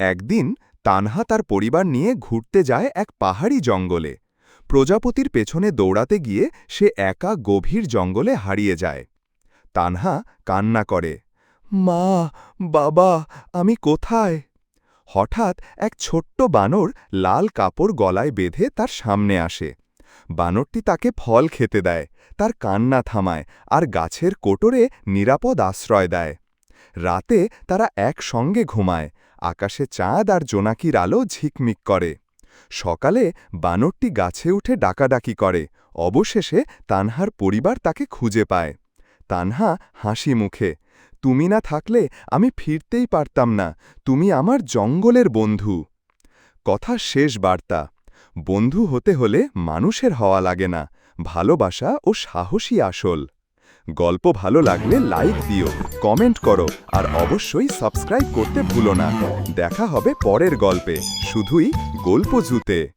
একদিন তানহা তার পরিবার নিয়ে ঘুরতে যায় এক পাহাড়ি জঙ্গলে। প্রজাপতির পেছনে দৌড়াতে গিয়ে সে একা গভীর জঙ্গলে হারিয়ে যায়। তানহা কান্না করে, মা, বাবা, আমি কোথায়? হঠাৎ এক ছোট্ট বানর লাল কাপড় গলায় বেঁধে তার সামনে আসে। বানরটি তাকে ফল খেতে দেয়, তার কান্না থামায় আর গাছের কোটরে নিরাপদ আশ্রয় দেয়। রাতে তারা একসঙ্গে ঘুমায় আকাশে চাঁদ আর জোনাকির আলো ঝিকমিক করে। সকালে বানরটি গাছে উঠে ডাকাডাকি করে। অবশেষে তানহার পরিবার তাকে খুঁজে পায়। তানহা হাসি মুখে, তুমি না থাকলে আমি ফিরতেই পারতাম না। তুমি আমার জঙ্গলের বন্ধু। কথা শেষ বার্তা। বন্ধু হতে হলে মানুষের হওয়া লাগে না। ভালোবাসা ও সাহসী আসল। গল্প ভালো লাগলে লাইক দিও, কমেন্ট করো, আর অবশ্যই সাবস্ক্রাইব করতে ভুলো না। দেখা হবে পরের গল্পে। শুধুই গল্প জুতে।